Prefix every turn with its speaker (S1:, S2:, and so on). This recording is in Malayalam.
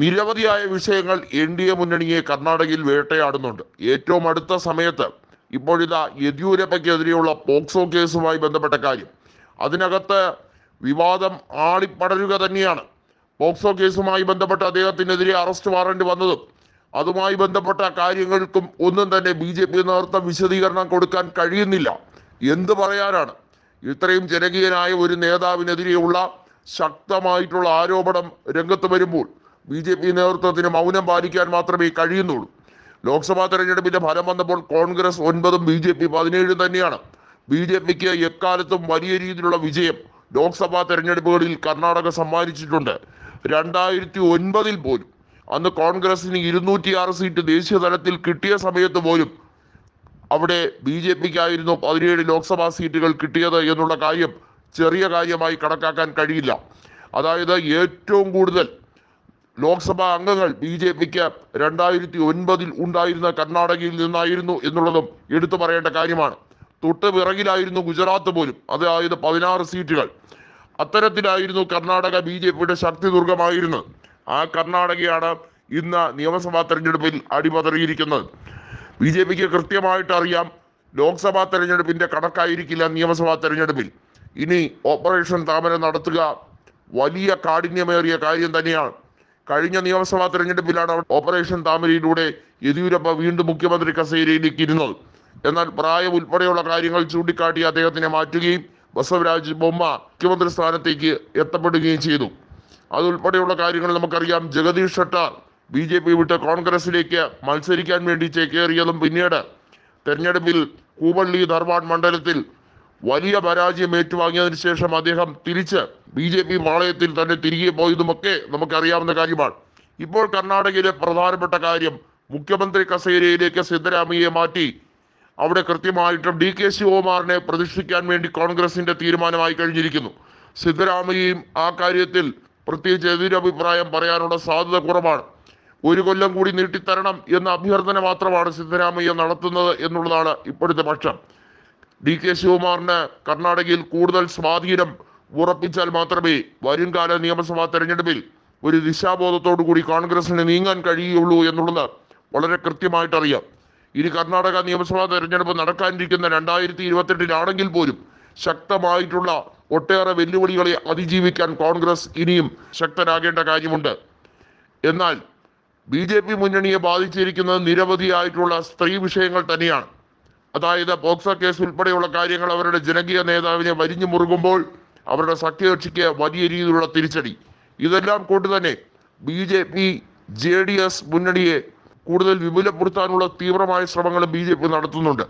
S1: നിരവധിയായ വിഷയങ്ങൾ എൻ ഡി എ മുന്നണിയെ കർണാടകയിൽ വേട്ടയാടുന്നുണ്ട്. ഏറ്റവും അടുത്ത സമയത്ത് ഇപ്പോഴിതാ യെദ്യൂരപ്പയ്ക്കെതിരെയുള്ള പോക്സോ കേസുമായി ബന്ധപ്പെട്ട കാര്യം. അതിനകത്ത് വിവാദം ആളിപ്പടരുക തന്നെയാണ്. പോക്സോ കേസുമായി ബന്ധപ്പെട്ട് അദ്ദേഹത്തിനെതിരെ അറസ്റ്റ് വാറണ്ട് വന്നതും അതുമായി ബന്ധപ്പെട്ട കാര്യങ്ങൾക്കും ഒന്നും തന്നെ ബി ജെ പി നേതൃത്വം വിശദീകരണം കൊടുക്കാൻ കഴിയുന്നില്ല. എന്ത് പറയാനാണ്? ഇത്രയും ജനകീയനായ ഒരു നേതാവിനെതിരെയുള്ള ശക്തമായിട്ടുള്ള ആരോപണം രംഗത്ത് വരുമ്പോൾ ബി ജെ പി നേതൃത്വത്തിന് മൗനം പാലിക്കാൻ മാത്രമേ കഴിയുന്നുള്ളൂ. ലോക്സഭാ തെരഞ്ഞെടുപ്പിന്റെ ഫലം വന്നപ്പോൾ കോൺഗ്രസ് ഒൻപതും ബി ജെ പി പതിനേഴും തന്നെയാണ്. ബി ജെ പിക്ക് എക്കാലത്തും വലിയ രീതിയിലുള്ള വിജയം ലോക്സഭാ തെരഞ്ഞെടുപ്പുകളിൽ കർണാടക സമ്മാനിച്ചിട്ടുണ്ട്. രണ്ടായിരത്തി ഒൻപതിൽ പോലും അന്ന് കോൺഗ്രസിന് ഇരുന്നൂറ്റിയാറ് സീറ്റ് ദേശീയ തലത്തിൽ കിട്ടിയ സമയത്ത് പോലും അവിടെ ബി ജെ പിക്കായിരുന്നു പതിനേഴ് ലോക്സഭാ സീറ്റുകൾ കിട്ടിയത് എന്നുള്ള കാര്യം ചെറിയ കാര്യമായി കണക്കാക്കാൻ കഴിയില്ല. അതായത് ഏറ്റവും കൂടുതൽ ലോക്സഭാ അംഗങ്ങൾ ബി ജെ പിക്ക് രണ്ടായിരത്തി ഒൻപതിൽ ഉണ്ടായിരുന്ന കർണാടകയിൽ നിന്നായിരുന്നു എന്നുള്ളതും എടുത്തു പറയേണ്ട കാര്യമാണ്. തൊട്ട് പിറകിലായിരുന്നു ഗുജറാത്ത് പോലും. അതായത് പതിനാറ് സീറ്റുകൾ. അത്തരത്തിലായിരുന്നു കർണാടക ബി ജെ പിയുടെ ശക്തി ദുർഗമായിരുന്നത് ആ കർണാടകയാണ് ഇന്ന് നിയമസഭാ തെരഞ്ഞെടുപ്പിൽ അടിപതറിയിരിക്കുന്നത്. ബി ജെ പിക്ക് കൃത്യമായിട്ട് അറിയാം ലോക്സഭാ തെരഞ്ഞെടുപ്പിന്റെ കണക്കായിരിക്കില്ല നിയമസഭാ തെരഞ്ഞെടുപ്പിൽ. ഇനി ഓപ്പറേഷൻ താമര നടത്തുക വലിയ കാഠിന്യമേറിയ കാര്യം തന്നെയാണ്. കഴിഞ്ഞ നിയമസഭാ തെരഞ്ഞെടുപ്പിലാണ് ഓപ്പറേഷൻ താമരയിലൂടെ യെദ്യൂരപ്പ വീണ്ടും മുഖ്യമന്ത്രി കസേരയിലേക്ക് ഇരുന്നത്. എന്നാൽ പ്രായം ഉൾപ്പെടെയുള്ള കാര്യങ്ങൾ ചൂണ്ടിക്കാട്ടി അദ്ദേഹത്തിനെ മാറ്റുകയും ബസവരാജ് ബൊമ്മ മുഖ്യമന്ത്രി സ്ഥാനത്തേക്ക് എത്തപ്പെടുകയും ചെയ്തു. അതുൾപ്പെടെയുള്ള കാര്യങ്ങൾ നമുക്കറിയാം. Jagadish Shettar B J P വിട്ട് കോൺഗ്രസിലേക്ക് മത്സരിക്കാൻ വേണ്ടി ചേക്കേറിയതും പിന്നീട് തെരഞ്ഞെടുപ്പിൽ കൂവള്ളി ധർവാഡ് മണ്ഡലത്തിൽ വലിയ പരാജയം ഏറ്റുവാങ്ങിയതിനു ശേഷം അദ്ദേഹം തിരിച്ച് ബി ജെ പി മാളയത്തിൽ തന്നെ തിരികെ പോയതുമൊക്കെ നമുക്കറിയാവുന്ന കാര്യമാണ്. ഇപ്പോൾ കർണാടകയിലെ പ്രധാനപ്പെട്ട കാര്യം മുഖ്യമന്ത്രി കസേരയിലേക്ക് സിദ്ധരാമയ്യെ മാറ്റി. അവിടെ കൃത്യമായിട്ടും ഡി കെ ശിവകുമാറിനെ പ്രതിഷ്ഠിക്കാൻ വേണ്ടി കോൺഗ്രസിന്റെ തീരുമാനമായി കഴിഞ്ഞിരിക്കുന്നു. സിദ്ധരാമയ്യയും ആ കാര്യത്തിൽ പ്രത്യേകിച്ച് എതിരഭിപ്രായം പറയാനുള്ള സാധ്യത കുറവാണ്. ഒരു കൊല്ലം കൂടി നീട്ടിത്തരണം എന്ന അഭ്യർത്ഥന മാത്രമാണ് സിദ്ധരാമയ്യ നടത്തുന്നത് എന്നുള്ളതാണ് ഇപ്പോഴത്തെ പക്ഷം. ഡി കെ ശിവകുമാറിന് കർണാടകയിൽ കൂടുതൽ സ്വാധീനം ഉറപ്പിച്ചാൽ മാത്രമേ വരുംകാല നിയമസഭാ തെരഞ്ഞെടുപ്പിൽ ഒരു ദിശാബോധത്തോടു കൂടി കോൺഗ്രസിന് നീങ്ങാൻ കഴിയുള്ളൂ എന്നുള്ളത് വളരെ കൃത്യമായിട്ട് അറിയാം ഇനി കർണാടക നിയമസഭാ തെരഞ്ഞെടുപ്പ് നടക്കാനിരിക്കുന്ന രണ്ടായിരത്തി ഇരുപത്തെട്ടിലാണെങ്കിൽ പോലും ശക്തമായിട്ടുള്ള ഒട്ടേറെ വെല്ലുവിളികളെ അതിജീവിക്കാൻ കോൺഗ്രസ് ഇനിയും ശക്തരാകേണ്ട കാര്യമുണ്ട്. എന്നാൽ ബി ജെ പി മുന്നണിയെ ബാധിച്ചിരിക്കുന്നത് നിരവധിയായിട്ടുള്ള സ്ത്രീ വിഷയങ്ങൾ തന്നെയാണ്. അതായത് പോക്സോ കേസ് ഉൾപ്പെടെയുള്ള കാര്യങ്ങൾ അവരുടെ ജനകീയ നേതാവിനെ വരിഞ്ഞു മുറുകുമ്പോൾ അവരുടെ സഖ്യകക്ഷിക്ക് വലിയ രീതിയിലുള്ള തിരിച്ചടി. ഇതെല്ലാം കൊണ്ട് തന്നെ B J P J D S മുന്നണിയെ കൂടുതൽ വിപുലപ്പെടുത്താനുള്ള തീവ്രമായ ശ്രമങ്ങളും ബി ജെ പി നടത്തുന്നുണ്ട്.